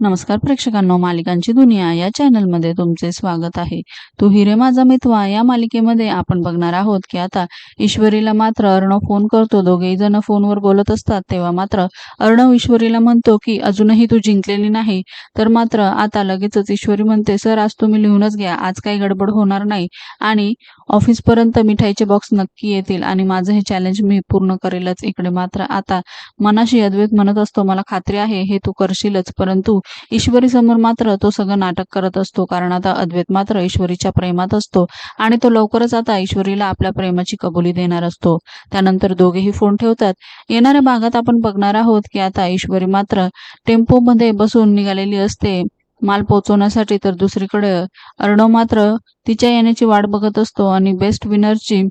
नमस्कार प्रेक्षकांनो मालिकांची दुनिया या चॅनलमध्ये तुमचे स्वागत आहे. तू हिरे माझा मितवा या मालिकेमध्ये आपण बघणार आहोत की आता ईश्वरीला मात्र अर्णव फोन करतो. दोघेही जण फोनवर बोलत असतात. तेव्हा मात्र अर्णव ईश्वरीला म्हणतो की अजूनही तू जिंकलेली नाही. तर मात्र आता लगेचच ईश्वरी म्हणते सर आज तुम्ही लिहूनच घ्या. आज काही गडबड होणार नाही. आणि ऑफिसपर्यंत मिठाईचे बॉक्स नक्की येतील. आणि माझं हे चॅलेंज मी पूर्ण करेलच. इकडे मात्र आता मनाशी अद्वैत म्हणत असतो मला खात्री आहे हे तू करशीलच. परंतु ईश्वरी समोर मात्र तो सगळं नाटक करत असतो कारण आता अद्वैत मात्र ईश्वरीच्या प्रेमात असतो आणि तो लवकरच आता ईश्वरीला आपल्या प्रेमाची कबुली देणार असतो. त्यानंतर दोघेही फोन ठेवतात येणाऱ्या भागात आपण बघणार आहोत की आता ईश्वरी मात्र टेम्पोमध्ये बसून निघालेली असते माल पोचवण्यासाठी तर दुसरीकडे अर्णव मात्र तिच्या येण्याची वाट बघत असतो आणि बेस्ट विनरची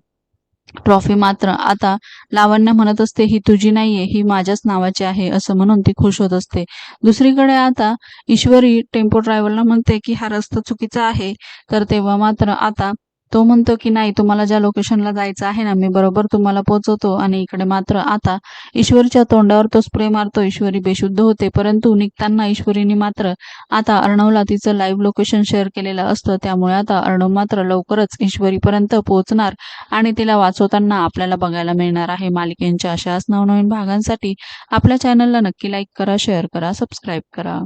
ट्रॉफी मात्र आता लावण्य म्हणत असते ही तुझी नाहीये ही माझ्याच नावाची आहे असं म्हणून ती खुश होत असते. दुसरीकडे आता ईश्वरी टेम्पो ड्रायव्हरला म्हणते की हा रस्ता चुकीचा आहे. तर तेव्हा मात्र आता तो म्हणतो की नाही तुम्हाला ज्या लोकेशनला जायचं आहे ना मी बरोबर तुम्हाला पोहोचवतो आणि इकडे मात्र आता ईश्वरीच्या तोंडावर तो स्प्रे मारतो. ईश्वरी बेशुद्ध होते परंतु निघताना ईश्वरीने मात्र आता अर्णवला तिचं लाईव्ह लोकेशन शेअर केलेलं असतं. त्यामुळे आता अर्णव मात्र लवकरच ईश्वरीपर्यंत पोहोचणार आणि तिला वाचवताना आपल्याला बघायला मिळणार आहे. मालिकेंच्या अशाच नवनवीन भागांसाठी आपल्या चॅनलला नक्की लाईक करा शेअर करा सबस्क्राईब करा.